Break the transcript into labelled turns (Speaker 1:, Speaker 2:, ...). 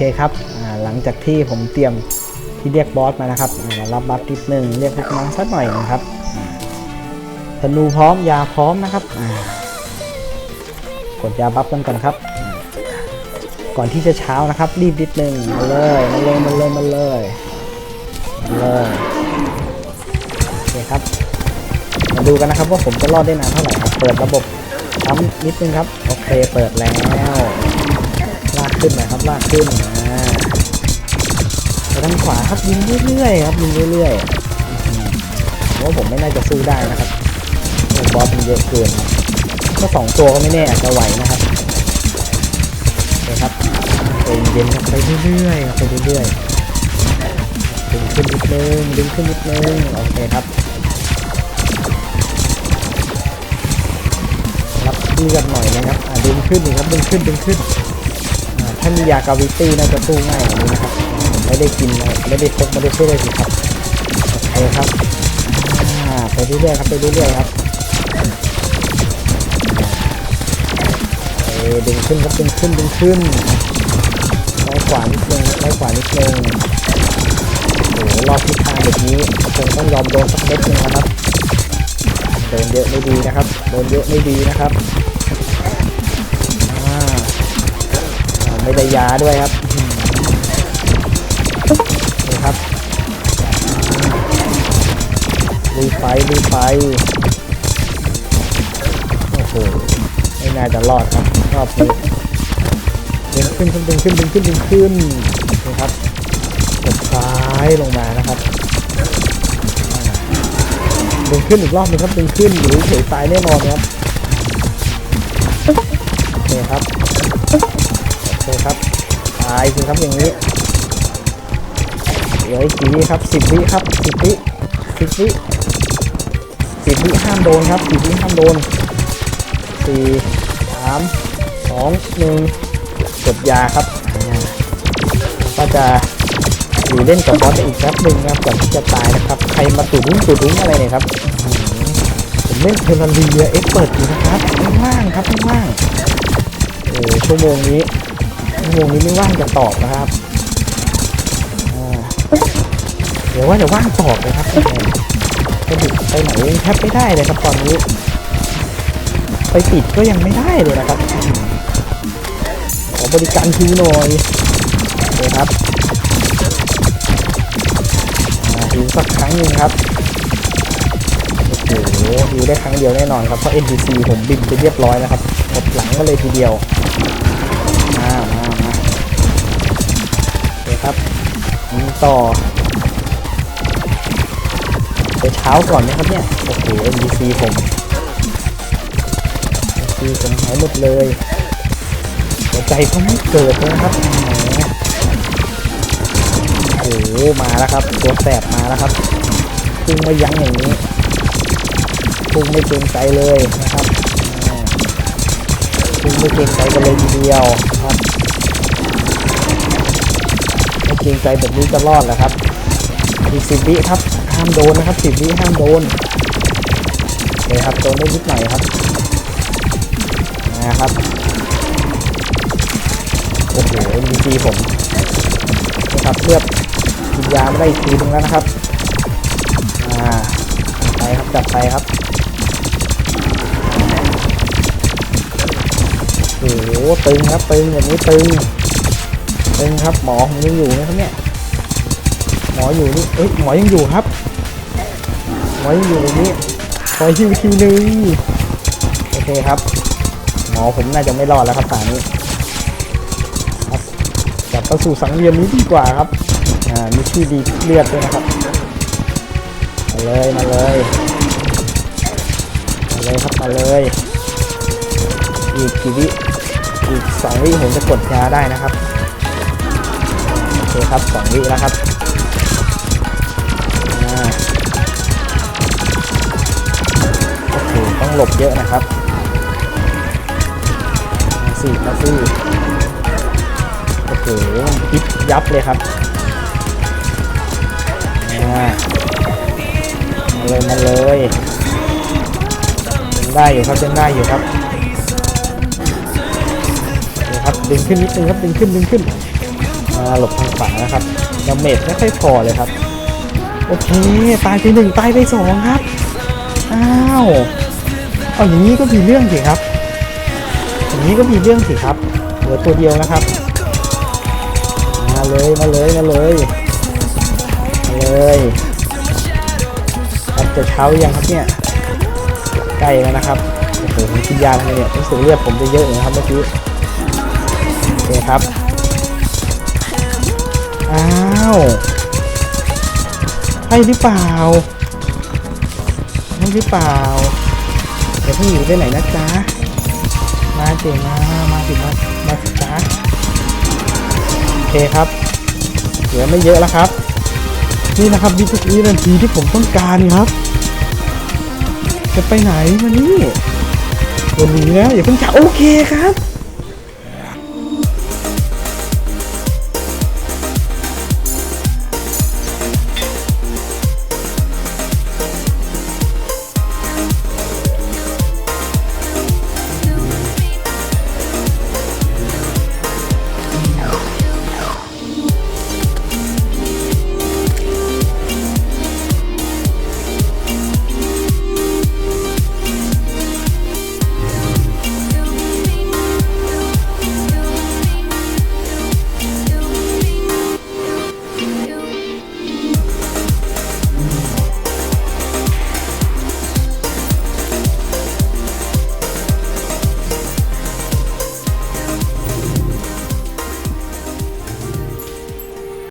Speaker 1: เคครับหลังจากที่ผมเตรียมที่เรียกบอสมานะครับอ่ารับบัฟนิดนึงเรียกลูกน้องสักหน่อยนะครับธนูพร้อมยาพร้อมนะครับกดยาบัฟกันก่อนครับ ก่อนที่จะเช้านะครับ รีบนิดนึงมาเลยมาเลยมาเลยมาเลยมาเลยโอเคครับ มาดูกันนะครับว่าผมจะรอดได้นานเท่าไหร่ครับ เปิดระบบซ้ำนิดนึงครับ โอเคเปิดแล้ว ขึ้นหน่อยครับลากขึ้นอ่าไปทางขวาครับยิงเรื่อยๆครับยิงเรื่อยๆผมว่าผมไม่น่าจะสู้ได้นะครับโอ้บอสมันเยอะเกินก็สองตัวก็ไม่แน่อาจจะไหวนะครับโอเคครับใจเย็นๆครับไปเรื่อยๆครับไปเรื่อยๆดึงขึ้นนิดนึงดึงขึ้นนิดนึงโอเคครับรับเลือดหน่อยนะครับอ่าดึงขึ้นนี่ครับดึงขึ้นดึงขึ้น ถ้ามียากาวิตี้น่าจะสู้ง่ายกว่านี้นะครับผมไม่ได้กินเลยไม่ได้พกไม่ได้ช่วยเลยสิครับโอเคครับไปเรื่อยๆครับไปเรื่อยๆครับเอดึงขึ้นครับดึงขึ้นดึงขึ้นไล่ขวานิดนึงไล่ขวานิดนึงโอ้โหรอบทิศทางแบบนี้คงต้องยอมโดนสักเม็ดนึงนะครับโดนเยอะไม่ดีนะครับโดนเยอะไม่ดีนะครับ ไม่ได้ยาด้วยครับนี่ครับลุยไฟลุยไฟโอ้โหไม่น่าจะรอดครับรอบนี้ดึงขึ้นดึงขึ้นดึงขึ้นดึงขึ้นนี่ครับกดซ้ายลงมานะครับดึงขึ้นอีกรอบหนึงครับดึงขึ้นหรือเฉยตายแน่นอนครับโอเคครับ เคครับตายสิครับอย่างนี้เหลืออีกกี่วิครับสิบวิครับสิบวิสิบวิสิบวิห้ามโดนครับสิบวิห้ามโดนสี่สามสองหนึ่งกดยาครับก็จะอยู่เล่นกับบอสอีกแป๊บหนึ่งนะครับก่อนที่จะตายนะครับ ใครมาตุดุ้งตุดุ้งอะไรเนี่ยครับผมเล่นเทอร์เรียเอ็กเปิดอยู่นะครับไม่ว่างครับไม่ว่างโอ้ชั่วโมงนี้ วโมงนี้ไม่ว่างจะตอบนะครับเดี๋ยวว่าจะว่างตอบเลยครับจะดิไปไหนแทบไม่ได้เลยครับตอนนี้ ไปติดก็ยังไม่ได้เลยนะครับขอบริการคิวหน่อยเลยครับอ่าฮิวสักครั้งหนึ่งครับโอ้โหฮิวได้ครั้งเดียวแน่นอนครับเพราะ NPC ผมบินไปเรียบร้อยแล้วครับกดหลังมาเลยทีเดียวมามามาโอเครับต่อไปเช้าก่อนไหมครับเนี่ย โอ้โห NPC ผม NPC ผมหายหมดเลยหัวใจเขาไม่เกิดเลยนะครับโอ้โห มาแล้วครับ ตัวแสบมาแล้วครับพุ่งไม่ยั้งอย่างนี้พุ่งไม่เกรงใจเลยนะครับอ่าคุณไม่เกรงใจกันเลยทีเดียวครับ เกรงใจแบบนี้จะรอดเหรอครับอีกสิบวิครับ ห้ามโดนนะครับสิบวิห้ามโดนโอเคครับโดนได้นิดหน่อยครับนะครับโอ้โห MVP ผมนะครับเลือดกินยาไม่ได้อีกทีนึงแล้วนะครับอ่าไปครับจัดไปครับโอ้โหตึงครับตึงแบบนี้ตึง ตึงครับหมอผมยังอยู่นะครับเนี่ยหมออยู่นี่เอ้ยหมอยังอยู่ครับ หมอยังอยู่ตรงนี้คอยฮิวทีนึงโอเคครับ หมอผมน่าจะไม่รอดแล้วครับตอนนี้ครับกลับเข้าสู่สังเวียนนี้ดีกว่าครับอ่ามีที่ดีเลือดด้วยนะครับมาเลยมาเลยมาเลยครับมาเลยอีกกี่วิอีกสองวิผมจะกดยาได้นะครับ เคครับสองวิแล้วครับอโอเคต้องหลบเยอะนะครับสี่มาสี่โอ้โหยิบยับเลยครับมาเลยมาเลยได้อยู่ครับยังได้อยู่ครับครับดึงขึ้นนิดนึงครับดึงขึ้นดึงขึ้น หลบทางขวานะครับดาเมจไม่ค่อยพอเลยครับ โอเค ตายไปหนึ่งตายไปสองครับ อ้าว เอาอย่างนี้ก็มีเรื่องสิครับ อย่างนี้ก็มีเรื่องสิครับ เหลือตัวเดียวนะครับ มาเลย มาเลย มาเลย มาเลยครับจะเช้ายังครับเนี่ย ใกล้แล้วนะครับโอ้โหกินยาทำไมเนี่ยรู้สึกเลือดผมจะเยอะอยู่นะครับเมื่อกี้โอเคครับ อ้าวใช่หรือเปล่าใช่หรือเปล่าเดี๋ยวพิ่อยู่ได้ไหนนะจ๊ะมาเจมามาสิมามาสิจ๊ะโอเคครับเหลือไม่เยอะแล้วครับ นี่นะครับวิวินาทีที่ผมต้องการครับ จะไปไหนมานี่วันนี้นะอย่าเพิ่งจับโอเคครับ